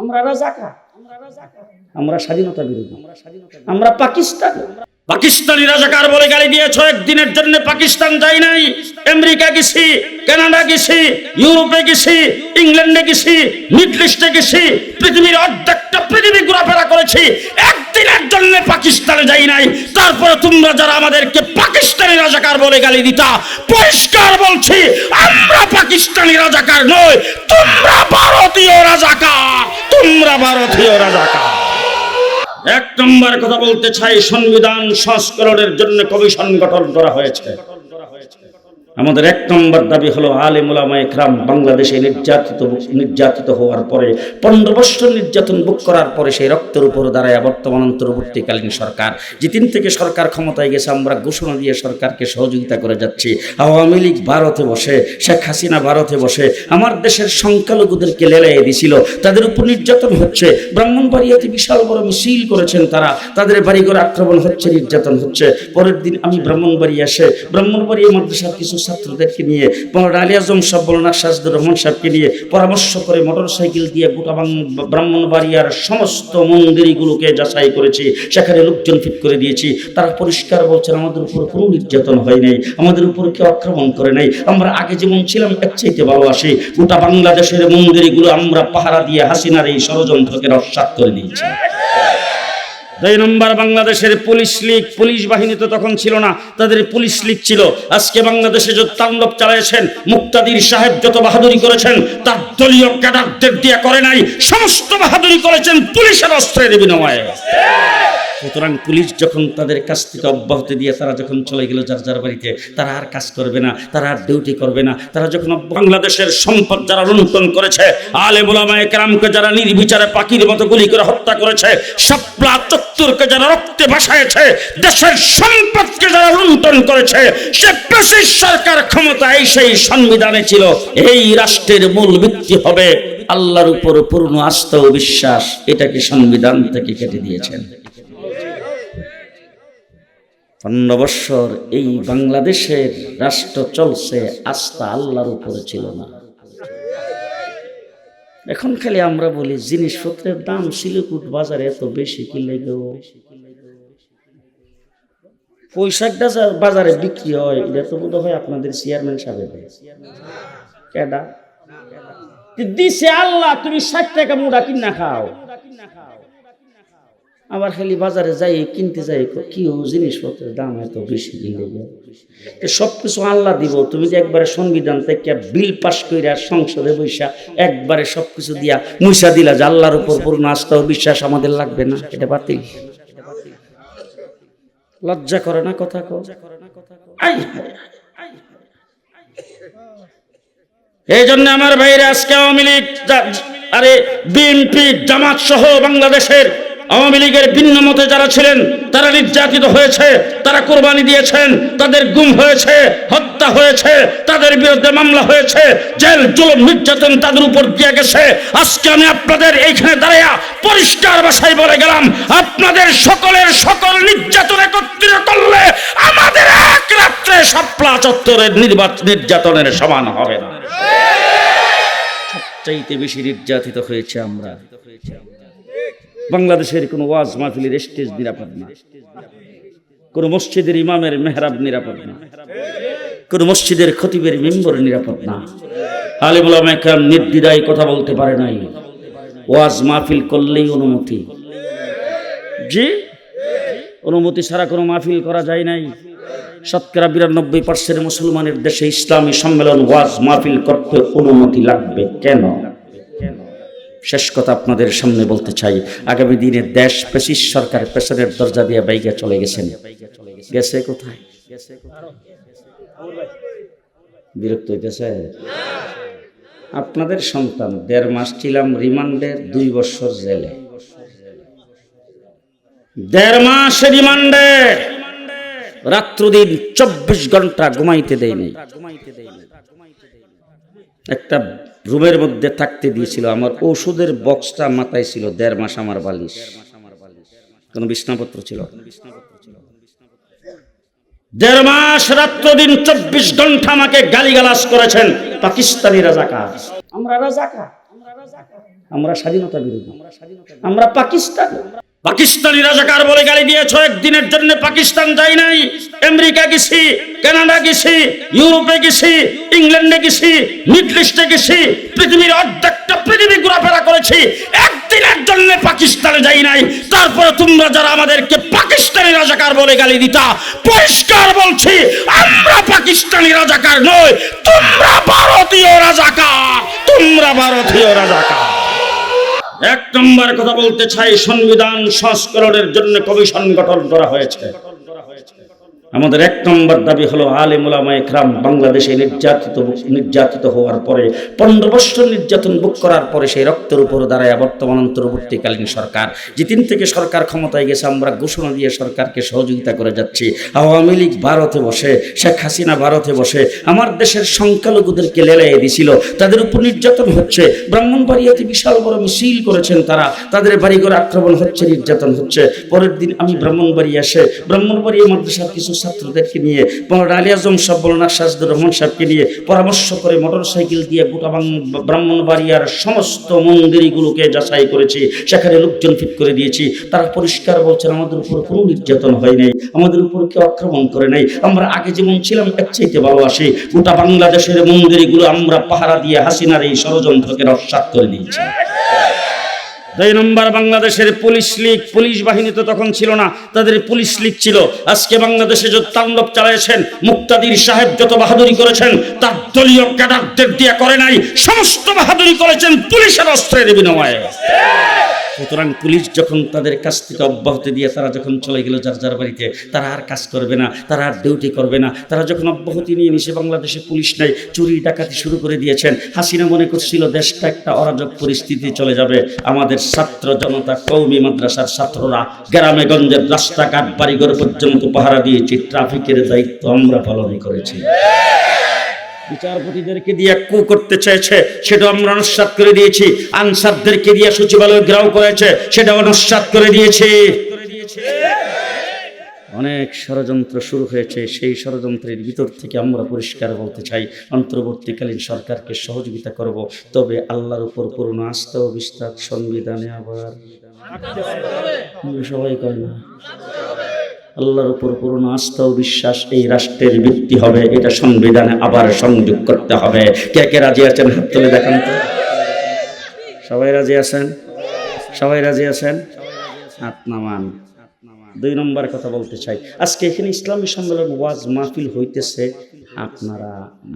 আমরা রাজাকার। আমরা স্বাধীনতা বিরোধী। আমরা পাকিস্তান। পাকিস্তানি রাজাকার বলে গালি দিয়েছ একদিনের জন্য পাকিস্তান যাই নাই। আমেরিকা গেছি কানাডা গেছি ইউরোপে গেছি ইংল্যান্ডে গেছি মিডল ইস্টে গেছি পৃথিবীর অর্ধেকটা পৃথিবী ঘোরাফেরা করেছি। একদিনের জন্য পাকিস্তানে যাই নাই। তারপরে তোমরা যারা আমাদেরকে পাকিস্তানি রাজাকার বলে গালি দিতা পরিষ্কার বলছি আমরা পাকিস্তানি রাজাকার নই তোমরা ভারতীয় রাজাকার। তোমরা ভারতীয় রাজাকার। এক নম্বর কথা বলতে চাই, সংবিধান সংস্করণের জন্য কমিশন গঠন করা হয়েছে। আমাদের এক নম্বর দাবি হলো আলেম ওলামা একরাম বাংলাদেশে নির্যাতিত নির্যাতিত হওয়ার পরে, পনেরো বছর নির্যাতন বুক করার পরে সেই রক্তের উপর দাঁড়ায় বর্তমান অন্তর্বর্তীকালীন সরকার। যেদিন থেকে সরকার ক্ষমতায় গেছে, আমরা ঘোষণা দিয়ে সরকারকে সহযোগিতা করে যাচ্ছি। আওয়ামী লীগ ভারতে বসে, শেখ হাসিনা ভারতে বসে, আমার দেশের সংখ্যালঘুদেরকে লেলাইয়ে দিছিল। তাদের উপর নির্যাতন হচ্ছে। ব্রাহ্মণবাড়িয়াতে বিশাল বড় মিছিল করেছেন তারা। তাদের বাড়িঘর আক্রমণ হচ্ছে, নির্যাতন হচ্ছে। পরের দিন আমি ব্রাহ্মণবাড়ি এসে ব্রাহ্মণবাড়িয়া মাদ্রাসার কিছু ছাত্রদেরকে নিয়ে মৌলানা আলী আজম সাহেব মৌলানা সাজদুর রহমান সাহেবকে নিয়ে পরামর্শ করে মোটর সাইকেল দিয়ে গোটা ব্রাহ্মণবাড়িয়ার সমস্ত মন্দিরগুলোকে যাচাই করেছি। সেখানে লোকজন ফিট করে দিয়েছি। তারা পরিষ্কার বলছেন, আমাদের উপর কোনো নির্যাতন হয় নাই, আমাদের উপর কেউ আক্রমণ করে নাই। আমরা আগে যেমন ছিলাম এক চাইতে ভালোবাসি গোটা বাংলাদেশের মন্দিরগুলো আমরা পাহারা দিয়ে হাসিনার এই ষড়যন্ত্রকে নস্বাত করে দিয়েছি। দুই নম্বর বাংলাদেশের পুলিশ লীগ, পুলিশ বাহিনী তো তখন ছিল না, তাদের পুলিশ লীগ ছিল। আজকে বাংলাদেশে যত তাণ্ডব চালিয়েছেন মুক্তাদির সাহেব যত বাহাদুরি করেছেন, তার দলীয় ক্যাডারদের দিয়ে করে নাই, সমস্ত বাহাদুরি করেছেন পুলিশের অস্ত্রের বিনিময়ে। সুতরাং পুলিশ যখন তাদের কাছ থেকে অব্যাহতি দিয়ে তারা যখন চলে গেল যার যার বাড়িতে, তারা আর কাজ করবে না, তারা আর ডিউটি করবে না। তারা যখন বাংলাদেশের সম্পদ যারা লুণ্ঠন করেছে আলে মোলামায় কেরামকে যারা নির্বিচারে পাখির মতো গুলি করে হত্যা করেছে সাপলা চত্বরকে যারা রক্তে ভাসাইছে দেশের সম্পদকে যারা লুণ্ঠন করেছে, সে ব্রিটিশ সরকার ক্ষমতায় সেই সংবিধানে ছিল, এই রাষ্ট্রের মূল ভিত্তি হবে আল্লাহর উপর পূর্ণ আস্থা ও বিশ্বাস এটাকে সংবিধান থেকে কেটে দিয়েছেন? বৎসর এই বাংলাদেশের রাষ্ট্র চলছে, আস্থা আল্লাহর উপরে ছিল না। এখন খালি আমরা বলি, জিনিসপত্রের দাম সিলিকুট বাজারে এত বেশি, কি লেগে পয়সাটা বাজারে বিক্রি হয়, এটা তো বোধ হয় আপনাদের চেয়ারম্যান সাহেব কেডা? দিছে আল্লাহ, তুমি ষাট টাকা মুড়া কিনা খাও। আবার খালি বাজারে যাই, কিনতে যাই, কি জিনিসপত্রের দাম এত বেশি দিলে সব কিছু আল্লাহ দিব, তুমি যে একবারে সংবিধান থেকে বিল পাস কইরা সংসদে বৈশা একবারে সব কিছু দিয়া মুইসা দিলা যে আল্লাহর উপর পূর্ণ আস্থা ও বিশ্বাস আমাদের লাগবে না, এটা বাতিল। লজ্জা করে না কথা আই। এই জন্য আমার ভাইরা আজকে আওয়ামী লীগ আরে বিএনপি, জামাত সহ বাংলাদেশের আওয়ামী লীগের ভিন্ন মতে যারা ছিলেন, তারা নির্যাতিত হয়েছে, তারা কোরবানি দিয়েছেন, তাদের গুম হয়েছে, হত্যা হয়েছে, তাদের বিরুদ্ধে মামলা হয়েছে, জেল, জুলুম, নির্যাতন তাদের উপর দিয়ে গেছে। আজকে আমি আপনাদের এইখানে দাঁড়াইয়া পরিষ্কার বাসায় বলে গেলাম, আপনাদের সকলের সকল নির্যাতন একত্রিত করলে আমাদের এক রাত্রে সাপলা চত্বরের নির্বাচন নির্যাতনের সমান হবে না। সবচাইতে বেশি নির্যাতিত হয়েছে আমরা। বাংলাদেশের কোনো ওয়াজ মাহফিলের স্টেজ নিরাপদ না। কোন মসজিদের ইমামের মেহরাব নিরাপদ না। কোন মসজিদের খতিবের মেম্বর নিরাপদ না। আলিমুল একরাম নির্দ্বিধায় কথা বলতে পারে নাই। ওয়াজ মাহফিল করলেই অনুমতি। জি? অনুমতি ছাড়া কোনো মাহফিল করা যায় নাই। শতকরা বিরানব্বই পার্সেন্ট মুসলমানের দেশে ইসলামী সম্মেলন ওয়াজ মাহফিল করতে অনুমতি লাগবে কেন? শেষ কথা আপনাদের সামনে বলতে চাই। আগামী দিনে দেশ পেশিস সরকার পেছনের দরজা দিয়ে বাইকে চলে গেছেন। গেছে কোথায়? বিরক্ত হইতেছে? আপনাদের সন্তান, দেড় মাস ছিলাম রিমান্ডের দুই বছর জেলে। দেড় মাস রিমান্ডে! রাত্র দিন চব্বিশ ঘণ্টা ঘুমাইতে দেয়নি। একটা রুমের মধ্যে থাকতে দিয়েছিল আমার ওষুধের বক্সটা মাথায় ছিল দেড় মাস আমার বালিশ। কোনো বিষ্ণাপত্র ছিল দেড় মাস রাত্র দিন চব্বিশ ঘণ্টা আমাকে গালিগালাজ করেছেন পাকিস্তানি রাজাকার। আমরা রাজাকার। আমরা স্বাধীনতা বিরোধী। আমরা পাকিস্তান। পাকিস্তানি রাজাকার বলে গালি দিয়েছ, একদিনের জন্য পাকিস্তান যাই নাই। আমেরিকা গেছি, কানাডা গেছি, ইউরোপে গেছি, ইংল্যান্ডে গেছি, মিডল ইস্টে গেছি, পৃথিবীর অর্ধেকটা পৃথিবী ঘোরাফেরা করেছি। একদিনের জন্য পাকিস্তানে যাই নাই। তারপরে তোমরা যারা আমাদেরকে পাকিস্তানি রাজাকার বলে গালি দিতা, পরিষ্কার বলছি, আমরা পাকিস্তানি রাজাকার নই, তোমরা ভারতীয় রাজাকার, তোমরা ভারতীয় রাজাকার। এক নম্বর কথা বলতে চাই সংবিধান সংস্করণের জন্য কমিশন গঠন করা হয়েছে। আমাদের এক নম্বর দাবি হলো আলিম উলামা একরাম বাংলাদেশে নির্যাতিত নির্যাতিত হওয়ার পরে, পনেরো বছর নির্যাতন বুক করার পরে সেই রক্তের উপর দাঁড়ায় বর্তমান অন্তর্বর্তীকালীন সরকার। যে দিন থেকে সরকার ক্ষমতায় গেছে, আমরা ঘোষণা দিয়ে সরকারকে সহযোগিতা করে যাচ্ছি। আওয়ামী লীগ ভারতে বসে, শেখ হাসিনা ভারতে বসে, আমার দেশের সংখ্যালঘুদেরকে লেলাইয়ে দিছিল। তাদের উপর নির্যাতন হচ্ছে। ব্রাহ্মণবাড়িয়াতে বিশাল বড় মিছিল করেছেন তারা। তাদের বাড়িঘর আক্রমণ হচ্ছে, নির্যাতন হচ্ছে। পরের দিন আমি ব্রাহ্মণবাড়ি এসে, ব্রাহ্মণবাড়িয়া মাদ্রাসার কিছু ছাত্রদেরকে নিয়ে মৌলানা আলী আজম সাহেব মৌলানা সাজদুর রহমান সাহেবকে নিয়ে পরামর্শ করে মোটর সাইকেল দিয়ে গোটা ব্রাহ্মণবাড়িয়ার সমস্ত মন্দিরগুলোকে যাচাই করেছি, সেখানে লোকজন ফিট করে দিয়েছি। তারা পরিষ্কার বলছেন, আমাদের উপর কোনো নির্যাতন হয় নাই, আমাদের উপর কেউ আক্রমণ করে নাই। আমরা আগে যেমন ছিলাম এক চাইতে ভালো আসি গোটা বাংলাদেশের মন্দিরগুলো আমরা পাহারা দিয়ে হাসিনার এই ষড়যন্ত্রকে রসাত করে দিয়েছি। দুই নম্বর বাংলাদেশের পুলিশ লীগ, পুলিশ বাহিনী তো তখন ছিল না, তাদের পুলিশ লীগ ছিল। আজকে বাংলাদেশে যত তাণ্ডব চালিয়েছেন মুক্তাদির সাহেব যত বাহাদুরি করেছেন, তার দলীয় ক্যাডারদের দিয়ে করে নাই, সমস্ত বাহাদুরি করেছেন পুলিশের অস্ত্রের বিনিময়ে। সুতরাং পুলিশ যখন তাদের কাছ থেকে অব্যাহতি দিয়ে তারা যখন চলে গেল যার যার বাড়িতে, তারা আর কাজ করবে না, তারা আর ডিউটি করবে না। তারা যখন অব্যাহতি নিয়ে নিছে, বাংলাদেশে পুলিশ নাই, চুরি ডাকাতি শুরু করে দিয়েছেন। হাসিনা মনে করছিল, দেশটা একটা অরাজক পরিস্থিতি চলে যাবে। আমাদের ছাত্র জনতা কৌমি মাদ্রাসার ছাত্ররা গ্রামে গঞ্জের রাস্তাঘাট, বাড়িঘর পর্যন্ত পাহারা দিয়েছি। ট্রাফিকের দায়িত্ব আমরা পালন করেছি। বিচারপতিদেরকে দিয়ে কু করতে চেয়েছে সেটা আমরা নস্বাত করে দিয়েছি। আনসারদেরকে দিয়ে সচিবালয় গ্রাও করেছে, সেটাও নস্বাত করে দিয়েছি। অনেক ষড়যন্ত্র শুরু হয়েছে, সেই ষড়যন্ত্রের ভিতর থেকে আমরা পরিষ্কার বলতে চাই, অন্তর্বর্তীকালীন সরকারকে সহযোগিতা করব, তবে আল্লাহর উপর পূর্ণ আস্থা ও বিশ্বাস সংবিধানে আবার। সবাই কয় না? আল্লাহর উপর পূর্ণ আস্থা ও বিশ্বাস এই রাষ্ট্রের ভিত্তি হবে, এটা সংবিধানে আবার সংযোগ করতে হবে। কে কে রাজি আছেন? হাত তুলে দেখান তো। সবাই রাজি আছেন? সবাই রাজি আছেন? হাত দুই নম্বর কথা বলতে চাই। আজকে এখানে ইসলামী সম্মেলন ওয়াজ মাহফিল হইতেছে। আপনারা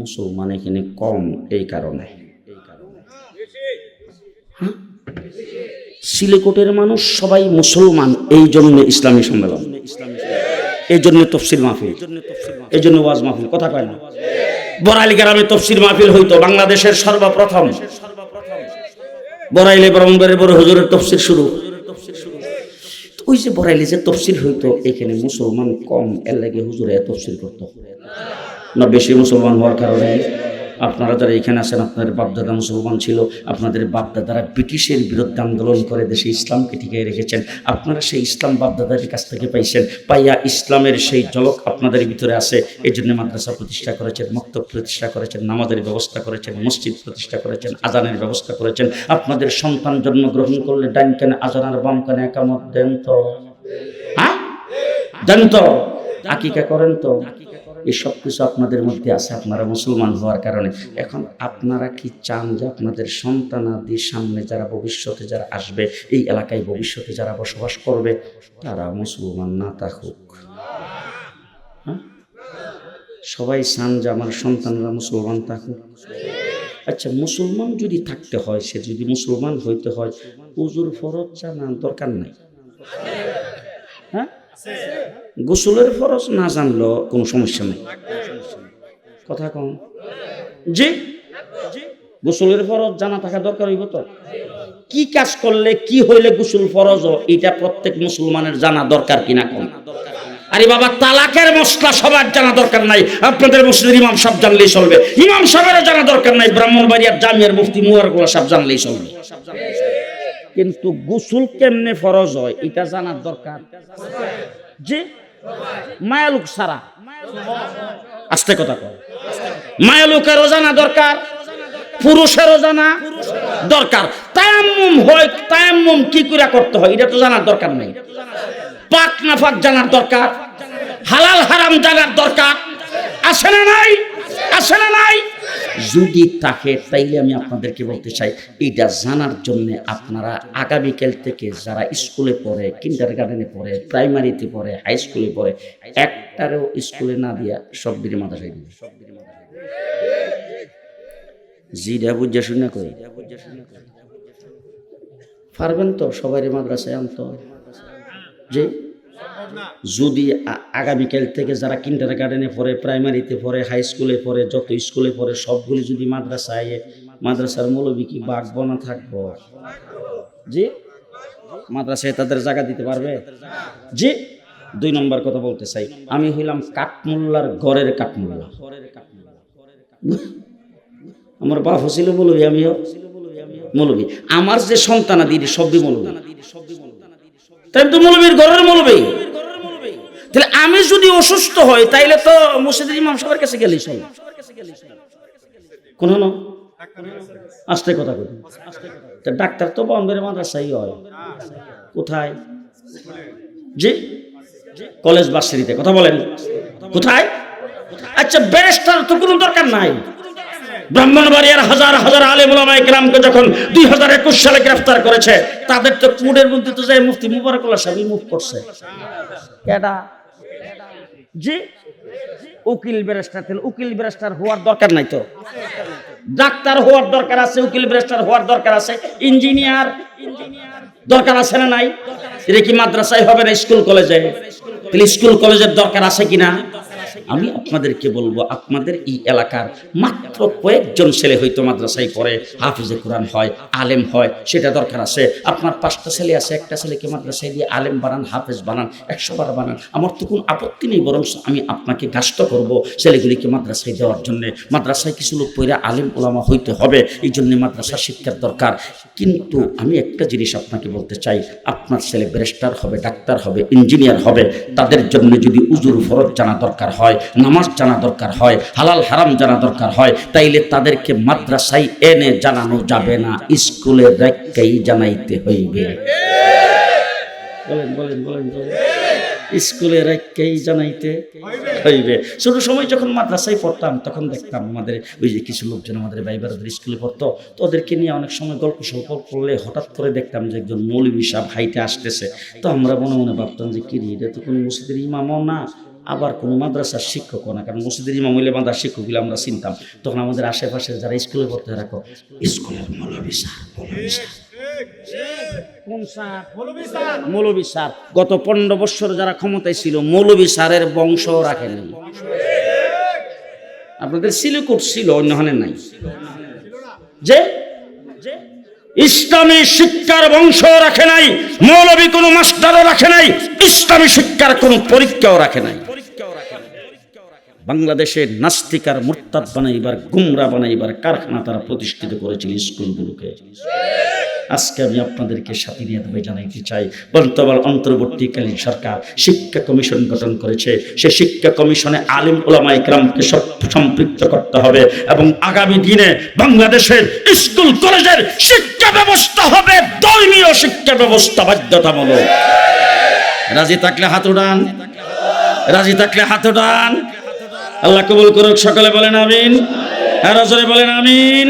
মুসলমান এখানে কম, এই কারণে। হ্যাঁ? সিলেকোটের মানুষ সবাই মুসলমান এই জন্য ইসলামী সম্মেলন। এই জন্য তফসিল মাহফিল। এই জন্য ওয়াজ মাহফিল। কথা কয় না? বরাইল গ্রামে তফসিল মাহফিল হইতো, বাংলাদেশের সর্বপ্রথম। বরাইলে ব্রহ্মবাড়ির বড় হুজুরের তফসিল শুরু। ওই যে বরাইলে যে তফসিল হইতো, এখানে মুসলমান কম, এর লাগে হুজুরে তফসিল করতো। না, বেশি মুসলমান হওয়ার কারণে আপনারা যারা এখানে আছেন, আপনাদের বাপদাদা মুসলমান ছিল, আপনাদের বাপদাদারা ব্রিটিশের বিরুদ্ধে আন্দোলন করে দেশে ইসলামকে টিকিয়ে রেখেছেন। আপনারা সেই ইসলাম বাপদাদাদের কাছ থেকে পাইছেন। পাইয়া ইসলামের সেই জলক আপনাদের ভিতরে আছে। এই জন্য মাদ্রাসা প্রতিষ্ঠা করেছেন, মক্তব প্রতিষ্ঠা করেছেন, নামাজের ব্যবস্থা করেছেন, মসজিদ প্রতিষ্ঠা করেছেন, আজানের ব্যবস্থা করেছেন। আপনাদের সন্তান জন্মগ্রহণ করলে ডাইন কানে আজান আর বাম কানে একামত দেন তো। হ্যাঁ? দেন তো। আকিকা করেন তো। এই সব কিছু আপনাদের মধ্যে আছে, আপনারা মুসলমান হওয়ার কারণে। এখন আপনারা কি চান যে আপনাদের সন্তানাদি সামনে যারা ভবিষ্যতে যারা আসবে, এই এলাকায় ভবিষ্যতে যারা বসবাস করবে, তারা মুসলমান না থাকুক। হ্যাঁ? সবাই চান যে আমার সন্তানরা মুসলমান থাকুক। আচ্ছা মুসলমান যদি থাকতে হয়, সে যদি মুসলমান হইতে হয় উজুর ফরজ জানা দরকার নাই। গোসলের ফরজ না জানলেও কোনো সমস্যা নেই। কথা কম। জি? গোসলের ফরজ জানা থাকা দরকার হইব তো? কি কাজ করলে কি হইলে গোসল ফরজ এটা প্রত্যেক মুসলমানের জানা দরকার কিনা কম। আরে বাবা, তালাকের মশলা সবার জানা দরকার নাই। আপনাদের মসজিদের ইমাম সাহেব জানলেই চলবে। ইমাম সাহেবেরও জানা দরকার নাই। ব্রাহ্মণবাড়িয়ার জামিয়ার মুফতি মুয়ারগুলা সাহেব জানলেই চলবে। কিন্তু গোসল কেমনে ফরজ হয়, এটা জানার দরকার। যে মায়ালুক সারা। আস্তে কথা কয় মায়ালুকেরও জানা দরকার, পুরুষেরও জানা দরকার। তায়াম্মুম হয়, তায়াম্মুম কি করে করতে হয়, এটা তো জানার দরকার নেই। পাক না পাক জানার দরকার, হালাল হারাম জানার দরকার। আছে না নাই? আছে না নাই? যদি থাকে, তাইলে আমি আপনাদেরকে বলতে চাই এটা জানার জন্য আপনারা আগামীকাল থেকে যারা স্কুলে পড়ে কিন্ডার গার্ডেনে পড়ে প্রাইমারিতে পড়ে হাই স্কুলে পড়ে, একটারও স্কুলে না দিয়া সব দিনে মাদ্রাসায় দিবে সব বুঝা শুনে কই? পারবেন তো সবাই মাদ্রাসায় আনতো? যে যদি আগামীকাল থেকে যারা কিন্ডার গার্ডেনে পড়ে প্রাইমারিতে পড়ে হাই স্কুলে পড়ে, যত স্কুলে পড়ে, সবগুলি যদি মাদ্রাসায়, মাদ্রাসার মৌলবী কি বাঘ বনা থাকব? জি? মাদ্রাসায় তাদের জায়গা দিতে পারবে? জি? দুই নম্বর কথা বলতে চাই। আমি হইলাম কাঠমোল্লার গড়ের কাঠমোল্লা আমার বাপ ছিল মৌলবী, আমিও মৌলবী। আমার যে সন্তানাদি, সবই মৌলবী। তাই তো মৌলবীর ঘরের মৌলবী। তাহলে আমি যদি অসুস্থ হই, তাইলে তো মসজিদের ইমাম সাহেবের কাছে গেলি সব কোন আস্তে কথা কই তা ডাক্তার তো বম্বের মাদ্রাসাই হয়। কোথায়? জি? কলেজ বাসরিতে কথা বলেন। কোথায়? আচ্ছা ব্যারিস্টার তো কোনো দরকার নাই। ব্রাহ্মণবাড়িয়ার হাজার হাজার আলেম ওলামা ইকরামকে যখন দুই হাজার একুশ সালে গ্রেফতার করেছে তাদের তো কুড়ের মধ্যে তো যায় মুফতি মুবারকুল্লাহ সাহেব মুভ করছে। কেডা? জি? উকিল ব্যারিস্টার তাহলে উকিল ব্যারিস্টার হওয়ার দরকার নাই তো। ডাক্তার হওয়ার দরকার আছে উকিল ব্যারিস্টার হওয়ার দরকার আছে ইঞ্জিনিয়ার দরকার আছে না নাই? এটা কি মাদ্রাসায় হবে না স্কুল কলেজে? তাহলে স্কুল কলেজের দরকার আছে কিনা? আমি আপনাদেরকে বলব, আপনাদের এই এলাকার মাত্র কয়েকজন ছেলে হয়তো মাদ্রাসায় পড়ে, হাফিজে কোরআন হয়, আলেম হয়, সেটা দরকার আছে। আপনার পাঁচটা ছেলে আছে, একটা ছেলেকে মাদ্রাসায় দিয়ে আলেম বানান, হাফেজ বানান, একশো বার বানান। আমার তো কোনো আপত্তি নেই বরং আমি আপনাকে গাছটা করব ছেলেগুলিকে মাদ্রাসায় দেওয়ার জন্য। মাদ্রাসায় কিছু লোক পড়ে আলেম ওলামা হইতে হবে, এই জন্য মাদ্রাসা শিক্ষার দরকার। কিন্তু আমি একটা জিনিস আপনাকে বলতে চাই, আপনার ছেলে ব্যারিস্টার হবে, ডাক্তার হবে, ইঞ্জিনিয়ার হবে, তাদের জন্য যদি উজুর ফরজ জানা দরকার হয় নামাজ জানা দরকার হয় হালাল হারাম জানা দরকার হয় তাইলে তাদেরকে মাদ্রাসায় এনে জানানো যাবে না স্কুলে রেখেই জানাইতে হইবে। বলেন বলেন বলেন স্কুলে রেখেই জানাইতে হইবে। ছোট সময় যখন মাদ্রাসায় পড়তাম তখন দেখতাম আমাদের ওই যে কিছু লোকজন আমাদের ভাইবারদের স্কুলে পড়তো তো ওদেরকে নিয়ে অনেক সময় গল্প সল্প করলে হঠাৎ করে দেখতাম যে একজন মৌলবী সাহেব হাইটে আসতেছে। তো আমরা মনে মনে ভাবতাম যে কি রে, এটা তো কোনো মসজিদের ইমামও না? আবার কোনো মাদ্রাসার শিক্ষকও না কারণ মসজিদের ইমাম হইলে মাদ্রাসার শিক্ষকগুলো আমরা চিনতাম। তখন আমাদের আশেপাশে যারা স্কুলে পড়তে রাখো স্কুলের মৌলবী স্যার মৌলবী স্যার। মৌলবী স্যার? গত পনেরো বছর যারা ক্ষমতায় ছিল মৌলবী স্যারের বংশ রাখেনি আপনাদের সিলিকুট ছিল অন্যখানে নাই। যে? ইসলামী শিক্ষার বংশ রাখে নাই মৌলবী কোনো মাস্টারও রাখে নাই ইসলামী শিক্ষার কোনো পরীক্ষাও রাখে নাই। বাংলাদেশে নাস্তিকার মুরতাদ বানাইবার, গুমরা বানাইবার কারখানা তারা প্রতিষ্ঠিত করেছিল স্কুলগুলোকে। আজকে আমি আপনাদেরকে সাথে নিয়ে তবে জানাইতে চাই, বর্তমান অন্তর্বর্তীকালীন সরকার শিক্ষা কমিশন গঠন করেছে। সে শিক্ষা কমিশনে আলিম ওলামা ইকরামকে সম্পৃক্ত করতে হবে এবং আগামী দিনে বাংলাদেশের স্কুল কলেজের শিক্ষা ব্যবস্থা হবে ধর্মীয় শিক্ষা ব্যবস্থা বাধ্যতামূলক। রাজি থাকলে হাত উড়ান রাজি থাকলে হাত উঠান। আল্লাহ কবুল করুক, সকলে বলেন আমিন। আর বলেন আমিন।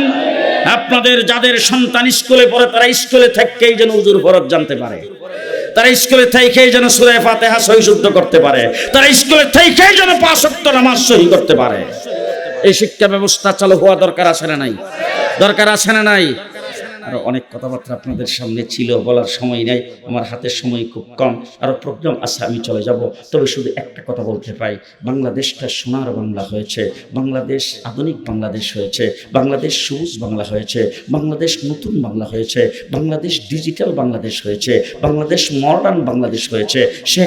আপনাদের যাদের সন্তান স্কুলে পড়ে, তারা স্কুলে থেকেই যেন উজুর ফরজ জানতে পারে। তারা স্কুলে থেকেই যেন সুরে ফাতেহা সহি শুদ্ধ করতে পারে। তারা স্কুলে থেকেই যেন পাঁচ ওয়াক্ত নামাজ সহি করতে পারে। এই শিক্ষা ব্যবস্থা চালু হওয়া দরকার আছে না নাই? দরকার আছে না নাই? আরও অনেক কথাবার্তা আপনাদের সামনে ছিল, বলার সময় নাই, আমার হাতের সময় খুব কম, আরও প্রোগ্রাম আছে, আমি চলে যাব। তবে শুধু একটা কথা বলতে পাই বাংলাদেশটা সোনার বাংলা হয়েছে, বাংলাদেশ আধুনিক বাংলাদেশ হয়েছে, বাংলাদেশ সবুজ বাংলা হয়েছে, বাংলাদেশ নতুন বাংলা হয়েছে, বাংলাদেশ ডিজিটাল বাংলাদেশ হয়েছে, বাংলাদেশ মডার্ন বাংলাদেশ হয়েছে, শেখ